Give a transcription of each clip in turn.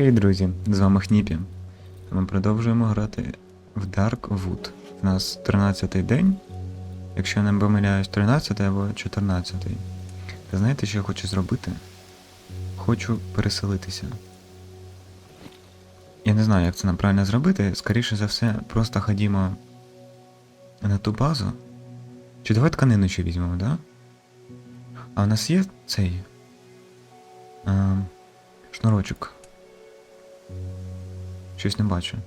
Хей, друзі, з вами Хніпі. Ми продовжуємо грати в Dark Wood. У нас 13-й день, якщо я не помиляюсь, 13 або 14. Та знаєте, що я хочу зробити? Хочу переселитися. Я не знаю, як це нам правильно зробити. Скоріше за все, просто ходімо на ту базу. Чи давай тканину ще візьмемо, да? А у нас є цей. А, шнурочок. Щось не бачу.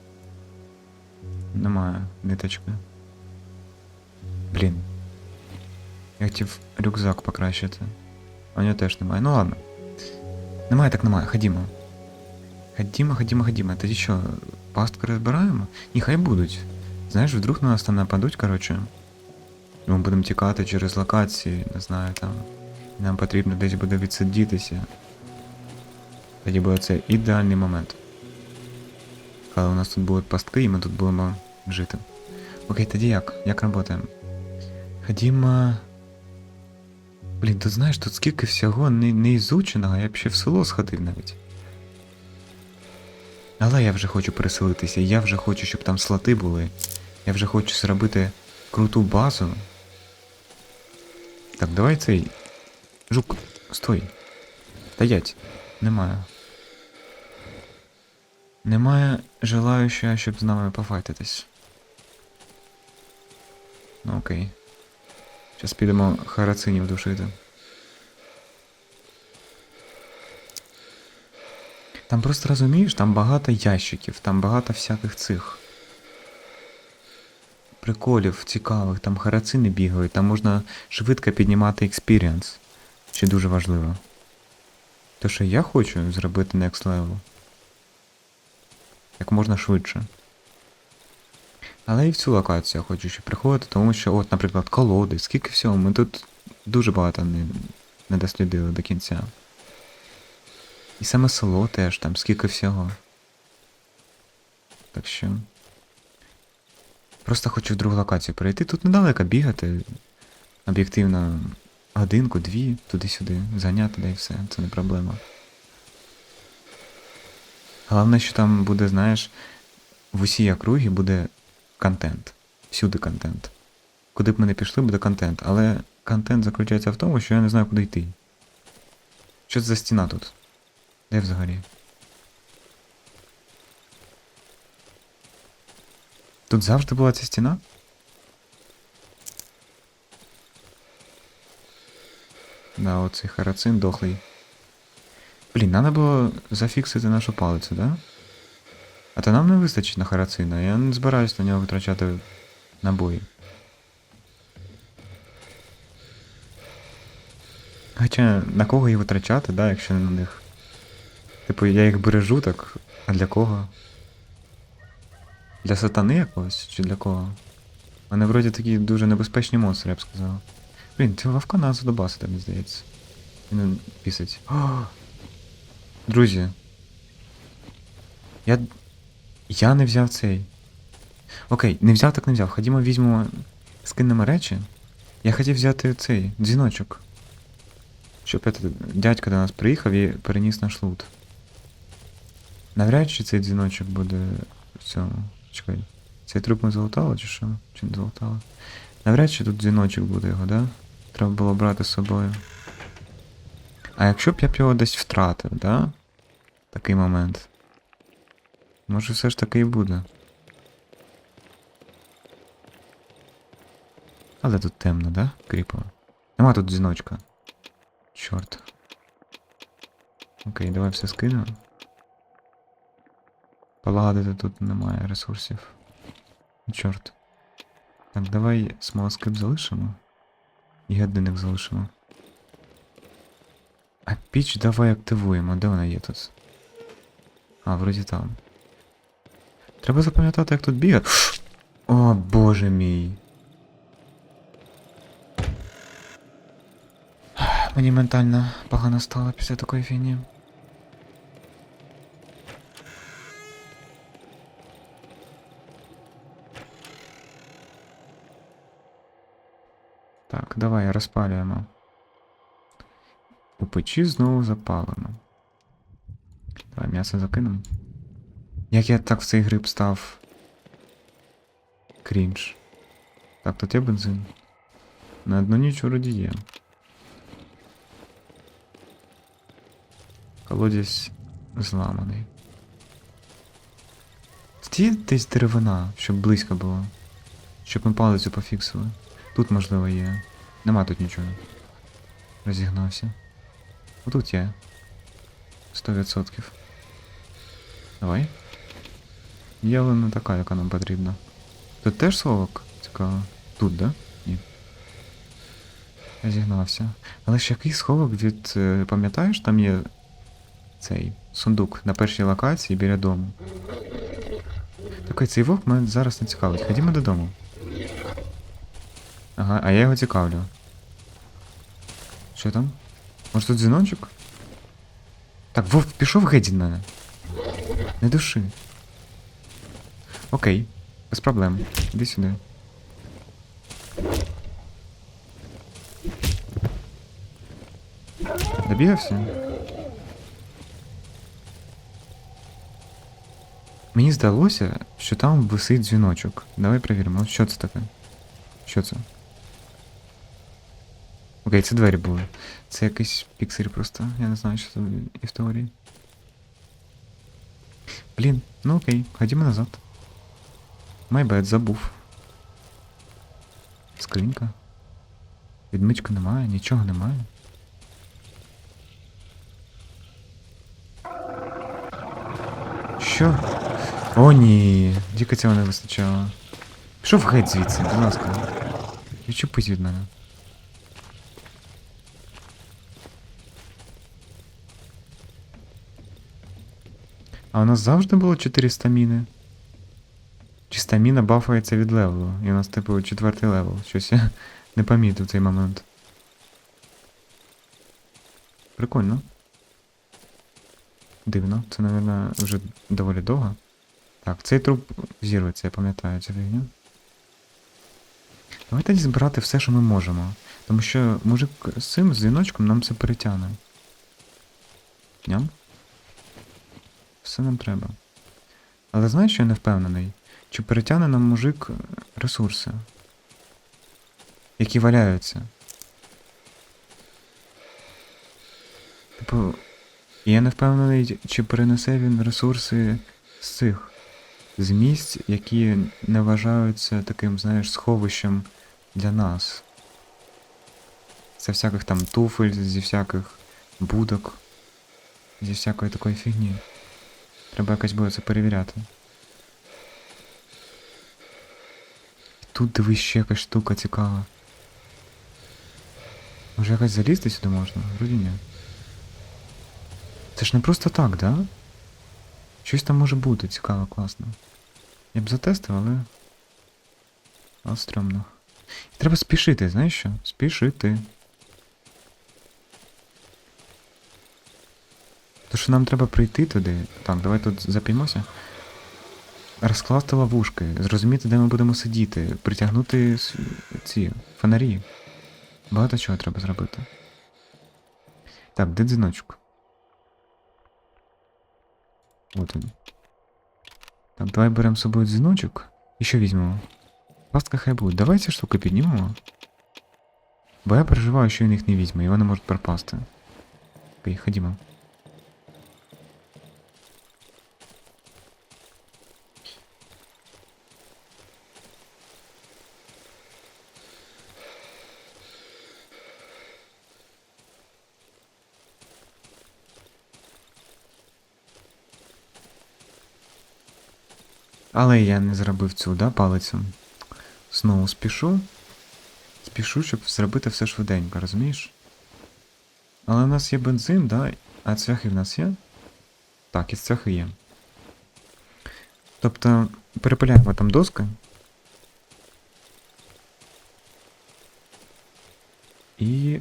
Немає ниточки. Блін. Я хотів рюкзак покращити. А у нього теж немає. Ну ладно. Немає, так немає. Ходімо. Ходімо, ходімо, ходімо. Тоді що, пастки розбираємо? Ні, хай будуть. Знаєш, вдруг на нас там нападуть, коротше. І Ми будемо тікати через локації, не знаю там. Нам потрібно десь буде відсидітися. Тоді буде це ідеальний момент. Коли у нас тут будуть пастки, і ми тут будемо жити. Окей, тоді як? Як працюємо? Ходімо. Блін, тут знаєш, тут скільки всього не, не ізученого, я б ще в село сходив навіть. Але я вже хочу переселитися, я вже хочу, щоб там слоти були. Я вже хочу зробити круту базу. Так, давай цей. Жук, стой. Стоять. Немає. Немає желаючого, щоб з нами пофайтитись. Ну окей. Зараз підемо харацинів душити. Там просто розумієш, там багато ящиків, там багато всяких цих. Приколів цікавих, там харацини бігають, там можна швидко піднімати експіріенс. Що дуже важливо. То, що я хочу зробити next level. Як можна швидше. Але і в цю локацію я хочу ще приходити, тому що, от, наприклад, колоди, скільки всього, ми тут дуже багато не, не дослідили до кінця. І саме село теж, там скільки всього. Так що. Просто хочу в другу локацію перейти. Тут недалеко бігати. Об'єктивно, годинку, дві, туди-сюди, зайняти, да і все, це не проблема. Головне, що там буде, знаєш, в усій округі буде контент. Всюди контент. Куди б ми не пішли, буде контент. Але контент заключається в тому, що я не знаю, куди йти. Що це за стіна тут? Де взагалі? Тут завжди була ця стіна? Да, оцей харацин дохлий. Блін, треба було зафіксити нашу палицю, да? А то нам не вистачить на харацина, я не збираюсь на нього витрачати набої. Хоча на кого їх витрачати, да, якщо не на них. Типу, я їх бережу, так. А для кого? Для сатани якогось? Чи для кого? Вони вроді такі дуже небезпечні монстри, я б сказав. Блін, цього вовка нас задобасити, мені здається. Він пісить. О! Друзі. Я. Я не взяв цей. Окей, не взяв, так не взяв. Ходімо, візьмемо, скинемо речі. Я хотів взяти цей дзвіночок. Щоб этот дядько до нас приїхав і переніс наш лут. Навряд чи цей дзвіночок буде в цьому. Чекай. Цей труп ми залутали чи що? Чи не залутали? Навряд чи тут дзвіночок буде його, да? Треба було брати з собою. А якщо б я б його десь втратив, да? Такий момент. Може все ж таки і буде. Але тут темно, да? Кріпово. Нема тут дзвіночка. Чорт. Окей, давай все скинемо. Полагодити тут немає ресурсів. Чорт. Так, давай смолоскип залишимо. І годинник залишимо. А піч давай активуємо. Де вона є тут? А, вроді там. Треба запам'ятати, як тут бігати. О, боже мій. Мені ментально погано стало після такої фігні. Так, давай розпалюємо. Печі знову запалено. Давай м'ясо закинемо. Як я так в цей гриб став. Крінж. Так, тут є бензин. На одну ніч вроді є. Колодязь зламаний. Є десь деревина, щоб близько було. Щоб ми палицю пофіксили. Тут, можливо, є. Нема тут нічого. Розігнався. Отут є. 100%. Давай. Є, така, яка нам потрібна. Тут теж совок? Цікаво. Тут, да? Ні. Я зігнався. Але ж який сховок від. е, Пам'ятаєш, там є цей сундук на першій локації біля дому. Такий цей вовк мене зараз не цікавить. Ходімо додому. Ага, а я його цікавлю. Що там? Може тут дзвіночок? Так, вовк пішов геть від мене. Не души. Окей, без проблем. Іди сюди. Добігався? Мені здалося, що там висить дзвіночок. Давай перевіримо, що це таке? Що це? Окей, це двері були. Це якийсь піксель просто. Я не знаю, що це і в теорії. Блін, ну окей, ходімо назад. Майбет, забув. Скринька. Відмички немає, нічого немає. Що? О, ні, тільки цього не вистачало. Пішов геть звідси, будь ласка. Відчепись від мене. А у нас завжди було 4 стаміни. Чи стаміна бафається від левелу. І у нас, типу, четвертий левел. Щось я не помітив цей момент. Прикольно. Дивно, це, мабуть, вже доволі довго. Так, цей труп зірветься, я пам'ятаю цю фігню. Давайте збирати все, що ми можемо. Тому що мужик з цим з дзвіночком нам це перетягне. Ням? Все нам треба. Але знаєш, що я не впевнений? Чи перетягне нам мужик ресурси, які валяються? Типу, я не впевнений, чи перенесе він ресурси з цих з місць, які не вважаються таким, знаєш, сховищем для нас. Це всяких там туфель, зі всяких будок, зі всякої такої фігні. Треба якось буде це перевіряти. Тут дивись ще якась штука цікава. Може якось залізти сюди можна? Вроді ні. Це ж не просто так, да? Щось там може бути цікаво, класно. Я б затестив, але. Але стрьомно. Треба спішити, знаєш що? Спішити. То що нам треба прийти туди. Так, давай тут запіймося. Розкласти ловушки, зрозуміти, де ми будемо сидіти, притягнути ці фонарі. Багато чого треба зробити. Так, де дзвіночок? От він. Так, давай беремо з собою дзвіночок. І що візьмемо? Пастка хай буде. Давай ці штуки піднімемо. Бо я переживаю, що він їх не візьме, і вони можуть пропасти. Окей, ходімо. Але я не зробив цю, да, палицю. Знову спішу. Спішу, щоб зробити все швиденько, розумієш? Але в нас є бензин, да? А цвяхи в нас є? Так, і цвяхи є. Тобто, перепиляємо там доски. І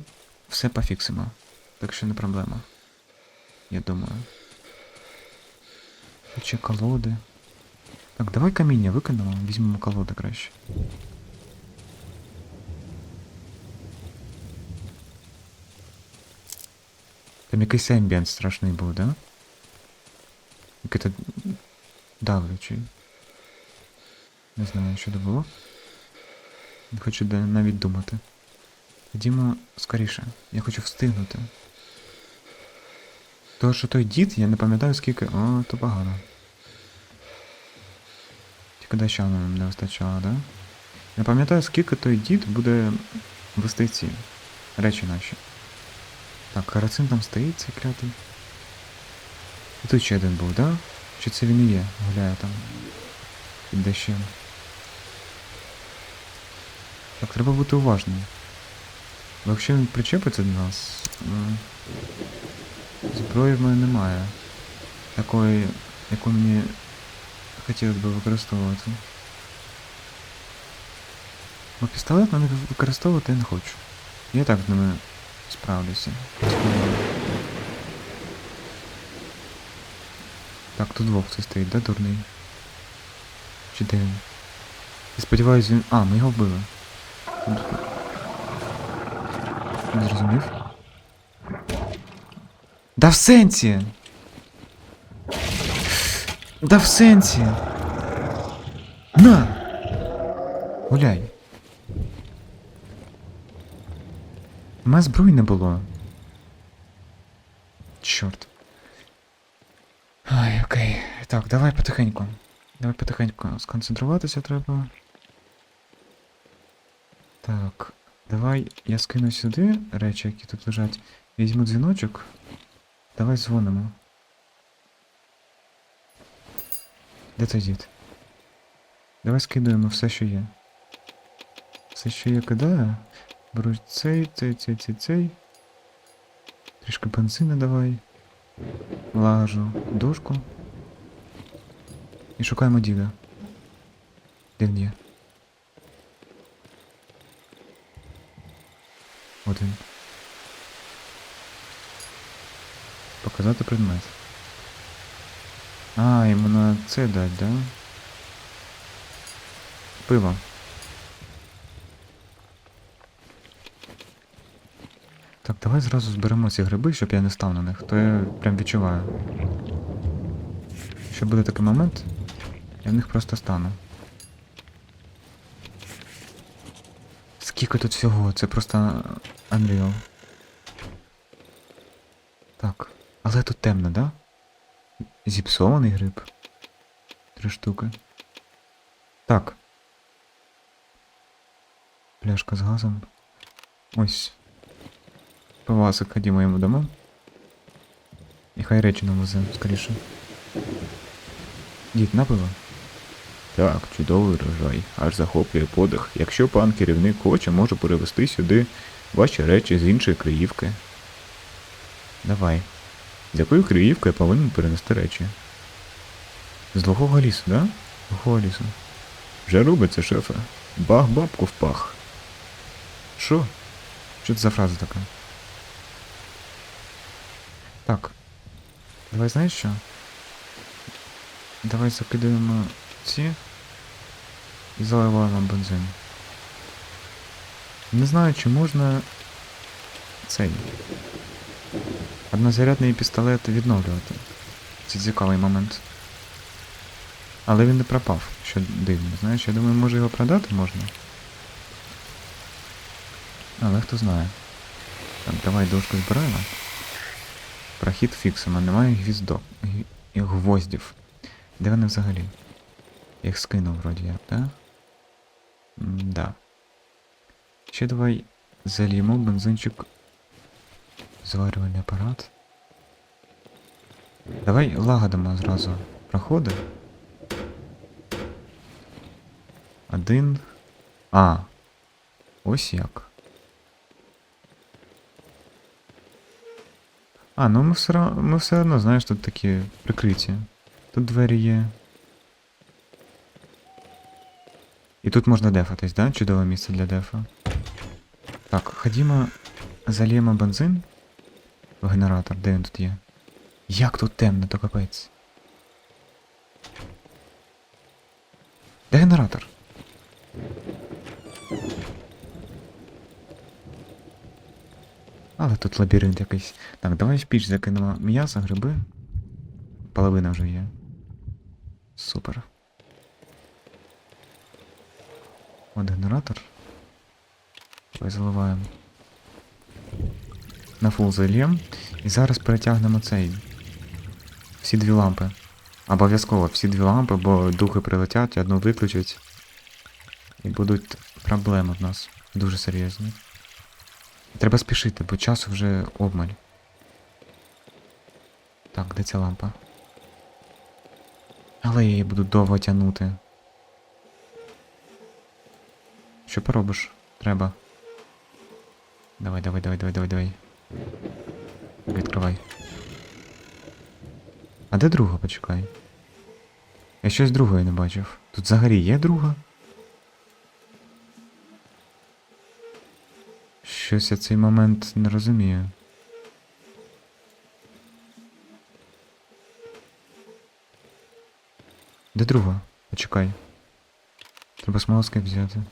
все пофіксимо. Так що не проблема. Я думаю. Ще колоди. Так, давай каміння викинемо, візьмемо колоди краще. Там якийсь ембієнт страшний був, да? Який то давлячий. Не знаю, що це було. Не хочу навіть думати. Ходімо скоріше. Я хочу встигнути. То, що той дід, я не пам'ятаю скільки. О, то погано. Доща нам не вистачало, да? Я пам'ятаю, скільки той дід буде вести ці речі наші. Так, карацин там стоїть, цей клятий. І тут ще один був, да? Чи це він і є? Гуляє там. Під дощем. Так, треба бути уважним. Бо якщо він причепиться до нас, зброї в мене немає. Такої, яку мені хотілося б використовувати. Бо пістолет мене використовувати я не хочу. Я так з ними справлюся. Так, тут двох це стоїть, да, дурний? Чи де він? Я сподіваюсь, він. А, ми його вбили. Не зрозумів? Да в сенсі! Да в сенсі! На! Гуляй. У мене зброї не було. Чорт. Ай, окей. Так, давай потихеньку. Давай потихеньку. Сконцентруватися треба. Так. Давай я скину сюди речі, які тут лежать. Візьму дзвіночок. Давай дзвонимо. Де той дід? Давай скидуємо все, що є. Все, що я кидаю. Беру цей, цей, цей, цей, цей. Трішки бензину давай. Лагажу дошку. І шукаємо діда. Де він є? От він. Показати предмет. А, йому на це дать, да? Пиво. Так, давай зразу зберемо ці гриби, щоб я не став на них, то я прям відчуваю. Якщо буде такий момент, я в них просто стану. Скільки тут всього, це просто Unreal. Так. Але тут темно, да? Зіпсований гриб. Три штуки. Так. Пляшка з газом. Ось. Пивасик, ходімо йому дамо. І хай речі нам везе, скоріше. Дід, на пиво? Так, чудовий врожай, аж захоплює подих. Якщо пан керівник хоче, можу перевезти сюди ваші речі з іншої Криївки. Давай. З якої Криївки я повинен перенести речі? З глухого лісу, да? Глухого лісу. Вже робиться, шефе. Бах бабку в пах. Що? Що це за фраза така? Так. Давай знаєш що? Давай закидаємо ці і заливаємо бензин. Не знаю, чи можна цей. Однозарядний пістолет відновлювати. Це цікавий момент. Але він не пропав, що дивно. Знаєш, я думаю, може його продати можна. Але хто знає. Так, давай дошку збираємо. Прохід фіксимо, немає гвіздок. гвоздів. Де вони взагалі? Їх скинув вроді як, да? Да. Ще давай зальємо бензинчик. Зварювальний апарат. Давай лагодимо зразу проходи. Один. А. Ось як. А, ну ми все, ми все одно, знаєш, тут такі прикриті. Тут двері є. І тут можна дефатись, да? Чудове місце для дефа. Так, ходімо, зальємо бензин генератор, де він тут є. Як тут темно, то капець. Де генератор? Але тут лабіринт якийсь. Так, давай в піч закинемо м'ясо, гриби. половина вже є. Супер. От генератор. Ой, заливаємо. На фул зальєм. І зараз перетягнемо цей. Всі дві лампи. Обов'язково всі дві лампи, бо духи прилетять, одну виключать. І будуть проблеми в нас. Дуже серйозні. Треба спішити, бо часу вже обмаль. Так, де ця лампа? Але я її буду довго тягнути. Що поробиш? Треба. Давай, давай, давай, давай, давай, давай. Відкривай. А де друга, почекай? Я щось другої не бачив. Тут взагалі є друга? Щось я цей момент не розумію. Де друга? Почекай. Треба смолоскип взяти.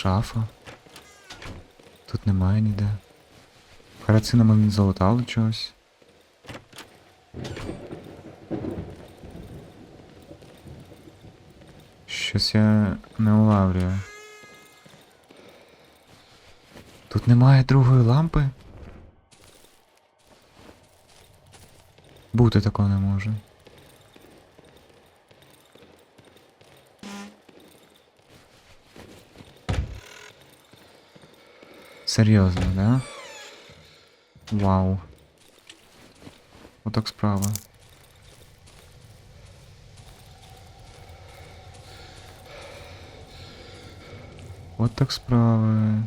Шафа. Тут немає ніде. Харацинами не залутали чогось. Щось я не улавлюю. Тут немає другої лампи? Бути такого не може. Серйозно, да? Вау. Отак справа. От так справи.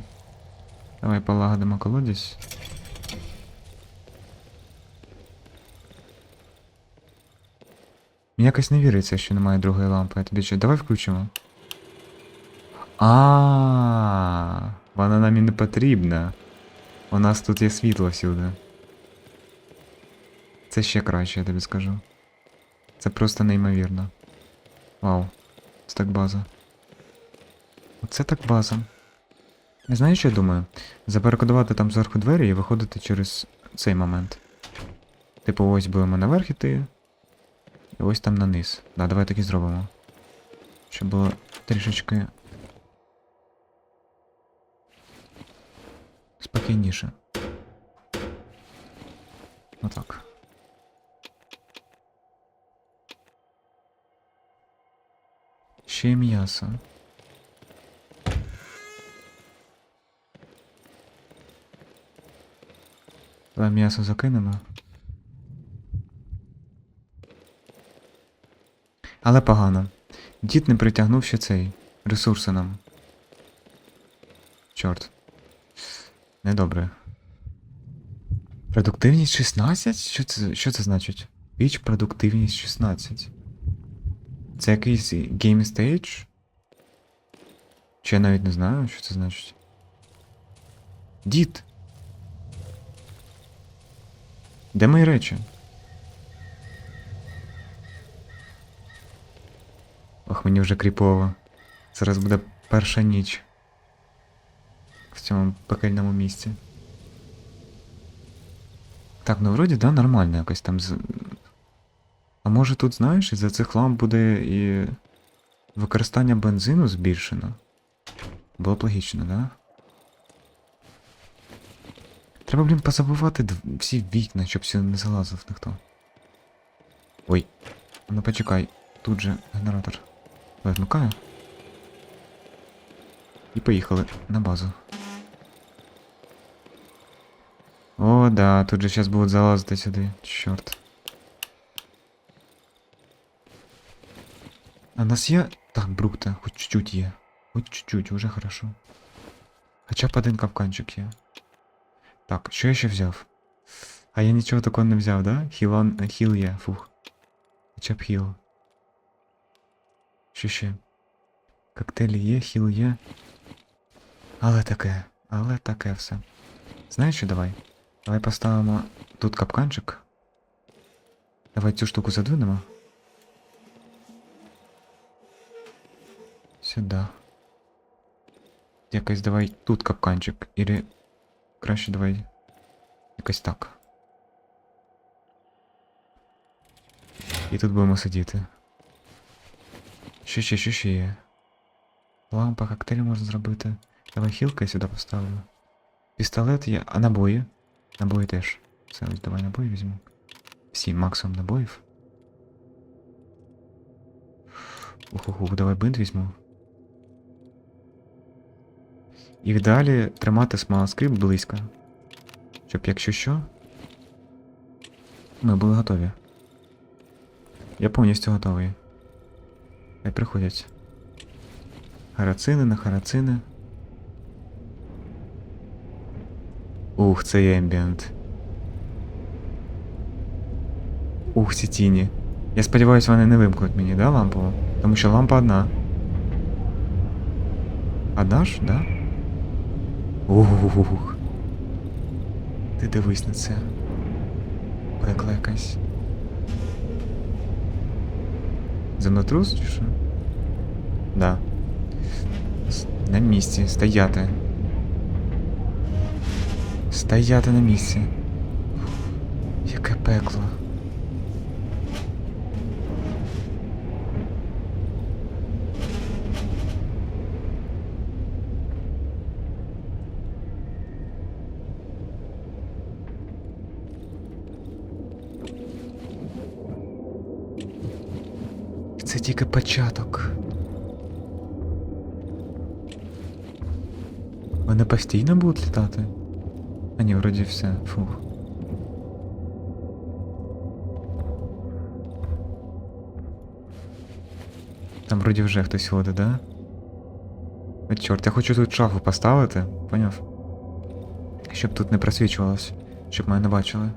Давай полагодимо колодязь. Мені якось не віриться, що немає другої лампи. Я тобі що, давай включимо. А, вона нам і не потрібна. У нас тут є світло всюди. Це ще краще, я тобі скажу. Це просто неймовірно. Вау. Це так база. Оце так база. Знаю, що я думаю? Забарикадувати там зверху двері і виходити через цей момент. Типу, ось будемо наверх іти. І ось там на низ. Да, давай так і зробимо. Щоб було трішечки. Спокійніше. Отак. Ще й м'ясо. Давай м'ясо закинемо. Але погано. Дід не притягнув ще цей ресурси нам. Чорт. Недобре. Продуктивність 16? Що це, що це значить? Піч продуктивність 16. Це якийсь Game Stage? Чи я навіть не знаю, що це значить. Дід! Де мої речі? Ох, мені вже кріпово. Зараз буде перша ніч в цьому пекельному місці. Так, ну вроді, да, нормально якось там з. А може тут, знаєш, із-за цих ламп буде і використання бензину збільшено? Було б логічно, да? Треба, блін, позабувати всі вікна, щоб сюди не залазив ніхто. Ой. Ну почекай, тут же генератор. Давай вмикаю. І поїхали на базу. О, да, тут же зараз будуть залазити сюди. Чорт. А нас є. Так, брукта, хоч чуть-чуть є. Хоч чуть-чуть, уже хорошо. Хоча б один капканчик є. Так, що я ще взяв? А я нічого такого не взяв, да? Хілан... Хіл є, фух. Хоча б хіл. Що ще? Коктейлі є, хіл є. Але таке, але таке все. Знаєш що, давай? Давай поставимо тут капканчик. Давай цю штуку задвинемо. Сюди. Якось давай тут капканчик. Ілі краще давай. Якось так. І тут будемо сидіти. Що ще, що ще є? Лампа, коктейль можна зробити. Давай хілка я сюди поставлю. Пістолет є, а набої? Набої теж. Все, ось давай набої візьму. Всі, максимум набоїв. Ух-ух-ух, давай бинт візьму. І далі тримати смолоскип близько. Щоб якщо що. Ми були готові. Я повністю готовий. Хай приходять. Харацини на харацини. Ух, це ембієнт. Ух, ці тіні. Я сподіваюся, вони не вимкнуть мені, да, лампу? Тому що лампа одна. Одна ж, да? Ух. Ти дивись на це. Пекла якась. Землетрус чи що? Да. С- На місці, стояти. Стояти на місці. Яке пекло. Це тільки початок. Вони постійно будуть літати? А ні, вроді все. Фух. Там вроді вже хтось ходить, да? От чорт, я хочу тут шафу поставити, поняв? Щоб тут не просвічувалось, щоб мене не бачили.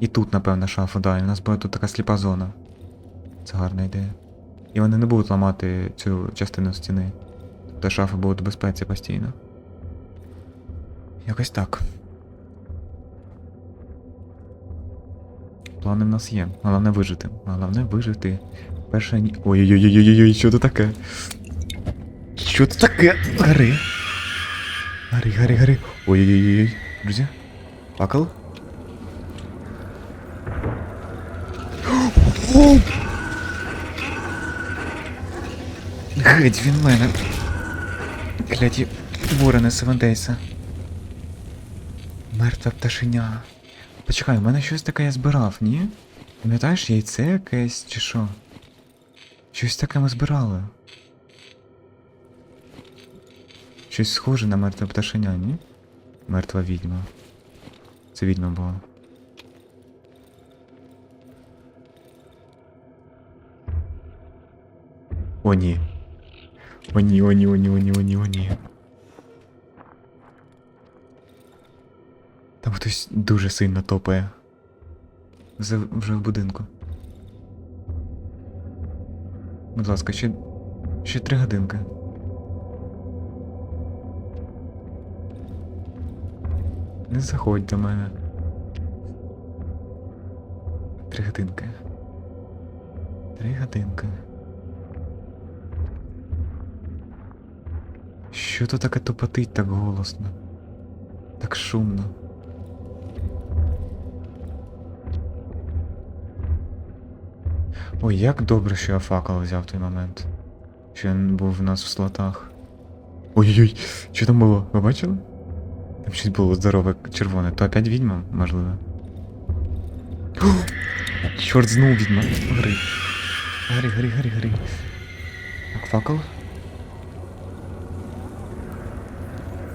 І тут, напевно, шафу, да, і у нас буде тут така сліпа зона. Це гарна ідея. І вони не будуть ламати цю частину стіни. Тобто шафи будуть в безпеці постійно. Якось так. Плани в нас є. Головне вижити. Головне вижити. Перше ні. Ой-ой-ой-ой-ой, що це таке? Що це таке? Гори. Гори, гори, гори. Ой-ой-ой. Друзі. Факел? О! Геть він мене. Кляті ворони Севендейса. Мертве пташеня. Почекай, у мене щось таке я збирав, ні? Пам'ятаєш, яйце якесь чи що? Щось таке ми збирали. Щось схоже на мертве пташеня, ні? Мертва відьма. Це відьма була. О, ні. О, ні, о, ні, о, ні, о, ні, о, ні, о, ні. Хтось дуже сильно топає. Вже, вже в будинку. Будь ласка, ще. Ще три годинки. Не заходь до мене. Три годинки. Три годинки. Що то таке тупотить так голосно? Так шумно. Ой, як добре, що я факел взяв в той момент. Що він був в нас в слотах. Ой-ой-ой, що там було? Ви бачили? Там щось було здорове червоне. То опять відьма, можливо. О, Чорт знов відьма. Гори. Гори, гори, гори, гори. Так, факел.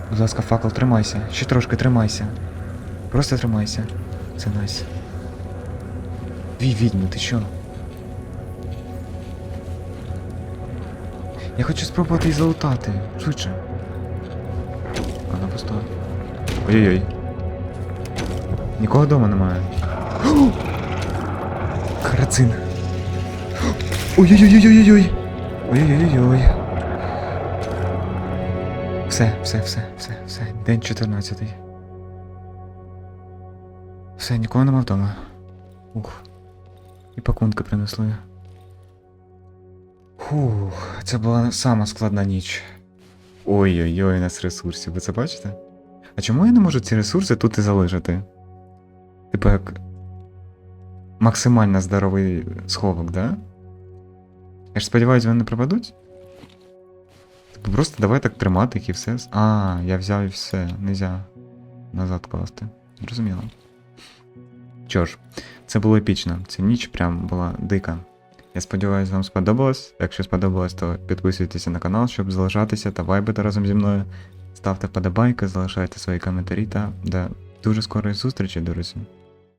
Будь ласка, факел, тримайся. Ще трошки тримайся. Просто тримайся. Це найс. Дві відьми, ти що? Я хочу спробувати її залутати. Швидше. Вона пуста. Ой-ой-ой. Нікого вдома немає. Карацин. Ой-ой-ой-ой-ой-ой. Ой-ой-ой-ой. Все, все, все, все, все. День 14. Все, нікого нема вдома. Ух. І пакунки принесли. Фух, це була сама складна ніч. Ой-ой-ой, у нас ресурсів, ви це бачите? А чому я не можу ці ресурси тут і залишити? Типу як максимально здоровий сховок, да? Я ж сподіваюся, вони не пропадуть? Типу просто давай так тримати їх і все. А, я взяв і все. Нельзя назад класти. Зрозуміло. Що ж, це було епічно. Ця ніч прям була дика. Я сподіваюся, вам сподобалось. Якщо сподобалось, то підписуйтеся на канал, щоб залишатися та вайбити разом зі мною. Ставте вподобайки, залишайте свої коментарі та до дуже скорої зустрічі, друзі.